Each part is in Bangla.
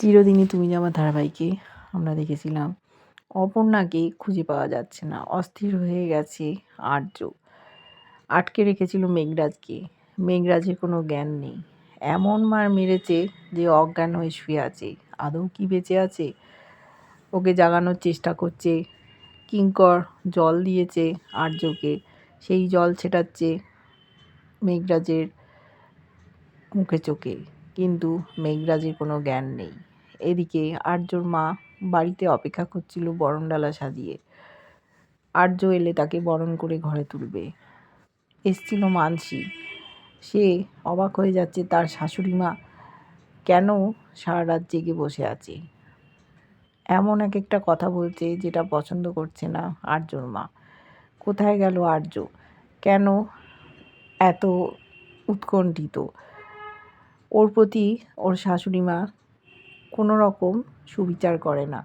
চিরদিনই তুমি যে আমার ধারাবাহিকে আমরা দেখেছিলাম, অপর্ণাকে খুঁজে পাওয়া যাচ্ছে না। অস্থির হয়ে গেছে আর্য। আটকে রেখেছিল মেঘরাজকে। মেঘরাজের কোনো জ্ঞান নেই। এমন মার মেরেছে যে অজ্ঞান হয়ে শুয়ে আছে। আদৌ কি বেঁচে আছে? ওকে জাগানোর চেষ্টা করছে। কিঙ্কর জল দিয়েছে আর্যকে। সেই জল ছেটাচ্ছে মেঘরাজের মুখে চোখে। কিন্তু মেঘরাজের কোনো জ্ঞান নেই। এদিকে আর্যর মা বাড়িতে অপেক্ষা করছিল বরণডালা সাজিয়ে। আর্য এলে তাকে বরণ করে ঘরে তুলবে। এসছিল মানসি। সে অবাক হয়ে যাচ্ছে, তার শাশুড়ি মা কেন সারা রাত জেগে বসে আছে? এমন এক একটা কথা বলছে যেটা পছন্দ করছে না আর্যর মা। কোথায় গেল আর্য? কেন এত উৎকণ্ঠিত? ওর প্রতি ওর শাশুড়ি মা কোনো রকম সুবিচার করে না।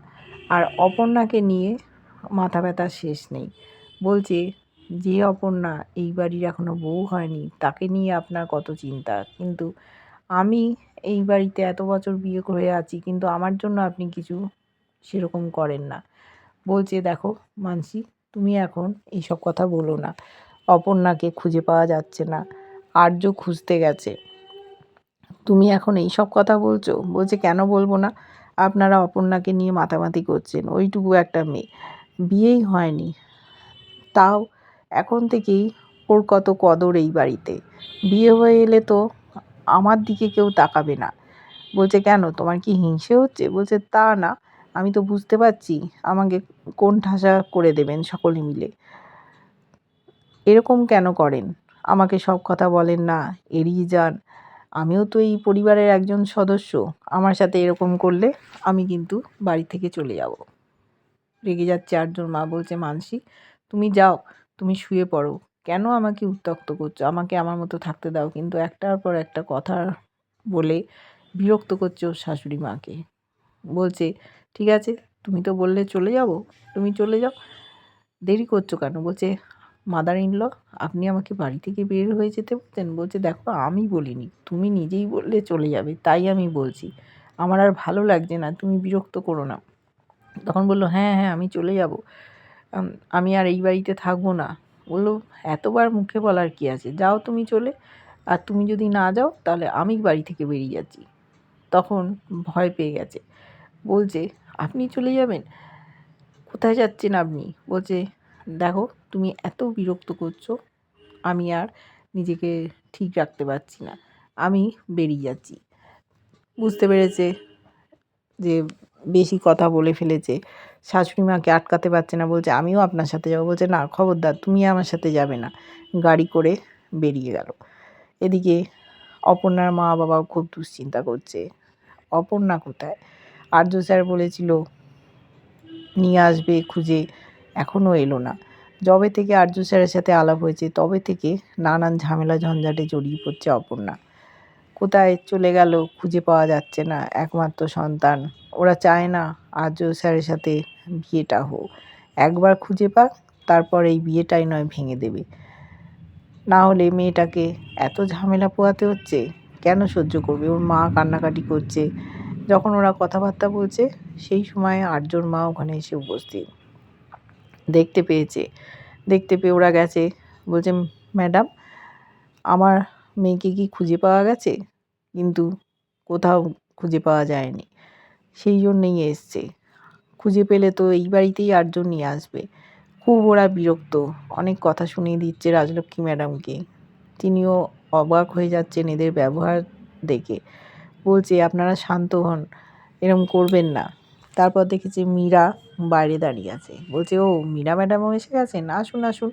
আর অপর্ণাকে নিয়ে মাথা ব্যথা শেষ নেই। বলছে, যে অপর্ণা এই বাড়ির এখনও বউ হয়নি, তাকে নিয়ে আপনার কত চিন্তা। কিন্তু আমি এই বাড়িতে এত বছর বিয়ে করে আছি, কিন্তু আমার জন্য আপনি কিছু সেরকম করেন না। বলছে, দেখো মানসি, তুমি এখন এইসব কথা বলো না। অপর্ণাকে খুঁজে পাওয়া যাচ্ছে না। আর্য খুঁজতে গেছে। তুমি এখন এই সব কথা বলছো? বলছে, কেন বলব না? আপনারা অপর্ণাকে নিয়ে মাতামাতি করছেন। ওইটুকু একটা মেয়ে। বিয়েই হয়নি। তাও এখন থেকেই ওর কত কদর এই বাড়িতে। বিয়ে হয়ে এলে তো আমার দিকে কেউ তাকাবে না। বলছে, কেন? তোমার কি হিংসে হচ্ছে? বলছে, তা না। আমি তো বুঝতে পারছি। আমাকে কোন ঠাসা করে দেবেন সকলে মিলে। এরকম কেন করেন? আমাকে সব কথা বলেন না। এড়িয়ে যান। আমিও তো এই পরিবারের একজন সদস্য। আমার সাথে এরকম করলে আমি কিন্তু বাড়ি থেকে চলে যাব। রেগে যাচ্ছে আটজন মা বলছে, মানসি, তুমি যাও, তুমি শুয়ে পড়ো। কেন আমাকে উত্তক্ত করছ? আমাকে আমার মতো থাকতে দাও। কিন্তু একটার পর একটা কথা বলে বিরক্ত করছে ওর শাশুড়ি মাকে। বলছে, ঠিক আছে, তুমি তো বললে চলে যাব। তুমি চলে যাও। দেরি করছ কেন? বলছে মাদার ইন ল আপনি আমাকে বাড়ি থেকে বের হয়ে যেতে বলতেন, বলছে, দেখো, আমি বলিনি, তুমি নিজেই বললে চলে যাবে, তাই আমি বলছি। আমার আর ভালো লাগছে না, তুমি বিরক্ত করো না। তখন বলল হ্যাঁ হ্যাঁ আমি চলে যাব। আমি আর এই বাড়িতে থাকব না। বলল, এতবার মুখে বলার কি আছে? যাও তুমি চলে, আর তুমি যদি না যাও, তাহলে আমি বাড়ি থেকে বেরিয়ে যাচ্ছি। তখন ভয় পেয়ে গেছে, বলছে, আপনি চলে যাবেন? কোথায় যাচ্ছেন আপনি? বলছে দেখো, তুমি এত বিরক্ত করছ, আমি আর নিজেকে ঠিক রাখতে পারছি না। আমি বেরিয়ে যাচ্ছি। বুঝতে পেরেছে যে বেশি কথা বলে ফেলেছে। শাশুড়ি মাকে আটকাতে পারছে না, বলছে, আমিও আপনার সাথে যাব। বলছে, না, খবরদার, তুমি আমার সাথে যাবে না। গাড়ি করে বেরিয়ে গেল। এদিকে অপর্ণার মা বাবাও খুব দুশ্চিন্তা করছে। অপর্ণা কোথায়? আর্য স্যার বলেছিল, নিয়ে আসবে, খুঁজে এখনও এলো না। যবে থেকে আর্য স্যারের সাথে আলাপ হয়েছে, তবে থেকে নানান ঝামেলা ঝঞ্ঝাটে জড়িয়ে পড়ছে অপর্ণা। কোথায় চলে গেল খুঁজে পাওয়া যাচ্ছে না, একমাত্র সন্তান। ওরা চায় না আর্য স্যারের সাথে বিয়েটা হোক। একবার খুঁজে পাক, তারপর এই বিয়েটাই নয় ভেঙে দেবে। না হলে মেয়েটাকে এত ঝামেলা পোয়াতে হচ্ছে, কেন সহ্য করবে? ওর মা কান্নাকাটি করছে। যখন ওরা কথাবার্তা বলছে, সেই সময় আটজন মা ওখানে এসে উপস্থিত। দেখতে পেয়েছে। দেখতে পেয়ে ওরা গেছে। বলছে, ম্যাডাম, আমার মেয়েকে কি খুঁজে পাওয়া গেছে? কিন্তু কোথাও খুঁজে পাওয়া যায়নি। সেই জন্যেই এসছে। খুঁজে পেলে তো এই বাড়িতেই আটজন নিয়ে আসবে। খুব ওরা বিরক্ত। অনেক কথা শুনিয়ে দিচ্ছে রাজলক্ষ্মী ম্যাডামকে। তিনিও অবাক হয়ে যাচ্ছেন এদের ব্যবহার দেখে। বলছে, আপনারা শান্ত হন। এরম করবেন না। তারপর দেখেছি মীরা বাইরে দাঁড়িয়ে আছে। বলছে, ও মীরা ম্যাডামও এসে গেছেন আসুন আসুন।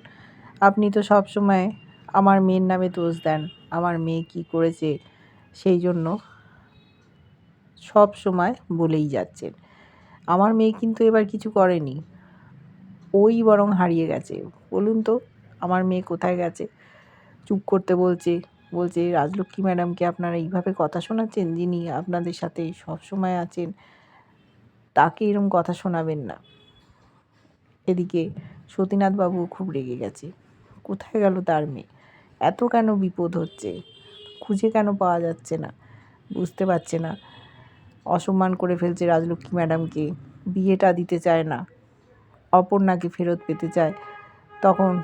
আপনি তো সব সময় আমার মেয়ের নামে দোষ দেন। আমার মেয়ে কি করেছে? সেই জন্য সব সময় বলেই যাচ্ছেন আমার মেয়ে কিন্তু এবার কিছু করেনি। ওই বরং হারিয়ে গেছে। বলুন তো, আমার মেয়ে কোথায় গেছে? চুপ করতে বলছে। বলছে, রাজলক্ষ্মী ম্যাডামকে আপনারা এইভাবে কথা শোনাচ্ছেন যিনি আপনাদের সাথে সব সময় আছেন তাকে এরম কথা শোনাবেন না। এদিকে সতীনাথবাবু খুব রেগে গেছে। কোথায় গেল তার মেয়ে? এত কেন বিপদ হচ্ছে? খুঁজে কেন পাওয়া যাচ্ছে না? বুঝতে পারছে না। অসম্মান করে ফেলছে রাজলক্ষ্মী ম্যাডামকে। বিয়েটা দিতে চায় না। অপর্ণাকে ফেরত পেতে চায়। তখন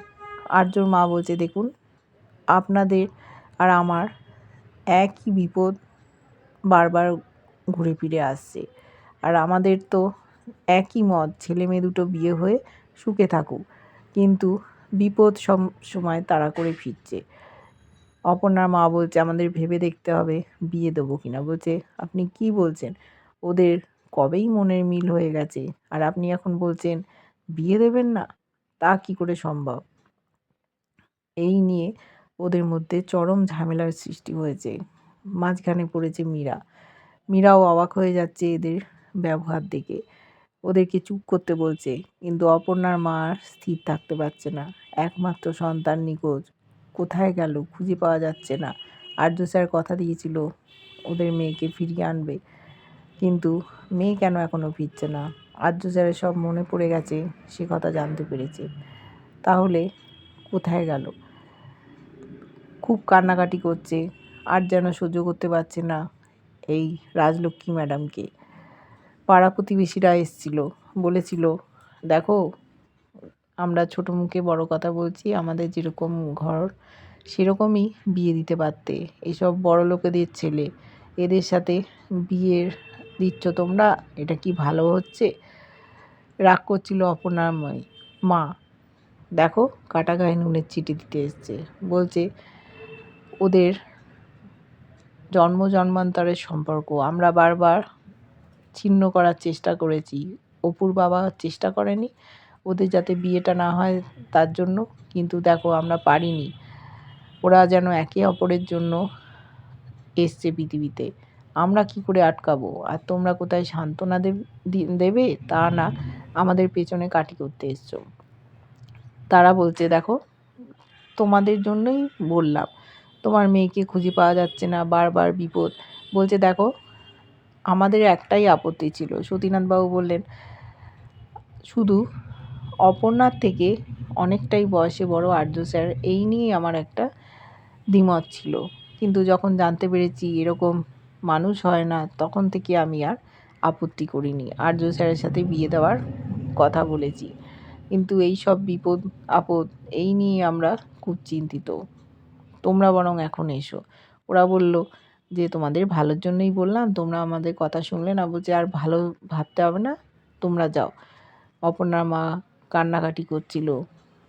আর্যর মা বলছে, দেখুন, আপনাদের আর আমার একই বিপদ বারবার ঘুরে ফিরে আসছে। আর আমাদের তো একই মত, ছেলে মেয়ে দুটো বিয়ে হয়ে সুখে থাকুক। কিন্তু বিপদ সব সময় তাড়া করে ফিরছে। অপর্ণার মা বলছে, আমাদের ভেবে দেখতে হবে বিয়ে দেবো কিনা। বলছে, আপনি কি বলছেন? ওদের কবেই মনের মিল হয়ে গেছে। আর আপনি এখন বলছেন, বিয়ে দেবেন না? তা কি করে সম্ভব? এই নিয়ে ওদের মধ্যে চরম ঝামেলার সৃষ্টি হয়েছে। মাঝখানে পড়েছে মীরা। মীরাও অবাক হয়ে যাচ্ছে এদের ব্যবহার দেখে। ওদেরকে চুপ করতে বলছে, কিন্তু অপর্ণার মা স্থির থাকতে পারছে না। একমাত্র সন্তান নিখোঁজ। কোথায় গেল? খুঁজে পাওয়া যাচ্ছে না। আর্য স্যার কথা দিয়েছিল, ওদের মেয়েকে ফিরিয়ে আনবে। কিন্তু মেয়ে কেন এখনও ফিরছে না? আর্য স্যারের সব মনে পড়ে গেছে, সে কথা জানতে পেরেছে। তাহলে কোথায় গেল? খুব কান্নাকাটি করছে। আর যেন সহ্য করতে পারছে না এই রাজলক্ষ্মী ম্যাডামকে। পাড়া প্রতিবেশীরা এসছিল, বলেছিল, দেখো, আমরা ছোটো মুখে বড় কথা বলছি, আমাদের যেরকম ঘর, সেরকমই বিয়ে দিতে পারতে। এসব বড় লোকেদের ছেলে, এদের সাথে বিয়ের দিচ্ছ তোমরা? এটা কি ভালো হচ্ছে? রাগ করছিল মাই- মা। দেখো, কাটা গায়ে নুনের চিঠি দিতে এসছে। বলছে, ওদের জন্ম জন্মান্তরের সম্পর্ক। আমরা বারবার ছিন্ন করার চেষ্টা করেছি। অপুর বাবা চেষ্টা করেনি। ওদের যাতে বিয়েটা না হয় তার জন্য, কিন্তু দেখো আমরা পারিনি। ওরা যেন একে অপরের জন্য এসছে পৃথিবীতে। আমরা কি করে আটকাবো? আর তোমরা কোথায় সান্ত্বনা দেব- তা না, আমাদের পেছনে কাঠি করতে এসছো। তারা বলছে, দেখো, তোমাদের জন্যই বললাম। তোমার মেয়েকে খুঁজে পাওয়া যাচ্ছে না, বারবার বিপদ। বলছে, দেখো আমাদের একটাই আপত্তি ছিল। সতীনাথবাবু বললেন, শুধু অপর্ণার থেকে অনেকটাই বয়সে বড় আর্য স্যার, এই নিয়েই আমার একটা দ্বিমত ছিল। কিন্তু যখন জানতে পেরেছি এরকম মানুষ হয় না, তখন থেকে আমি আর আপত্তি করিনি। আর্য স্যারের সাথে বিয়ে দেওয়ার কথা বলেছি। কিন্তু এই সব বিপদ, আপদ, এই নিয়ে আমরা খুব চিন্তিত। তোমরা বরং এখন এসো। ওরা বলল যে তোমাদের ভালোর জন্যই বললাম, তোমরা আমাদের কথা শুনলে না বলছে, আর ভালো ভাবতে হবে না, তোমরা যাও। অপর্ণার মা কান্নাকাটি করছিল,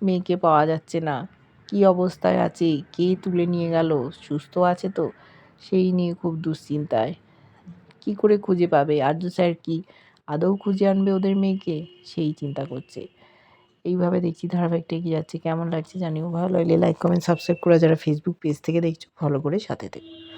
মেয়েকে পাওয়া যাচ্ছে না, কী অবস্থায় আছে, কে তুলে নিয়ে গেল, সুস্থ আছে তো? সেই নিয়ে খুব দুশ্চিন্তায়। কি করে খুঁজে পাবে? আর্য স্যার কি আদৌ খুঁজে আনবে ওদের মেয়েকে? সেই চিন্তা করছে। এইভাবে দেখছি ধারাবাহিকটা এগিয়ে যাচ্ছে। কেমন লাগছে জানিও ভালো লাগলে লাইক কমেন্ট সাবস্ক্রাইব করে যারা ফেসবুক পেজ থেকে দেখছ ফলো করে সাথে থেকে।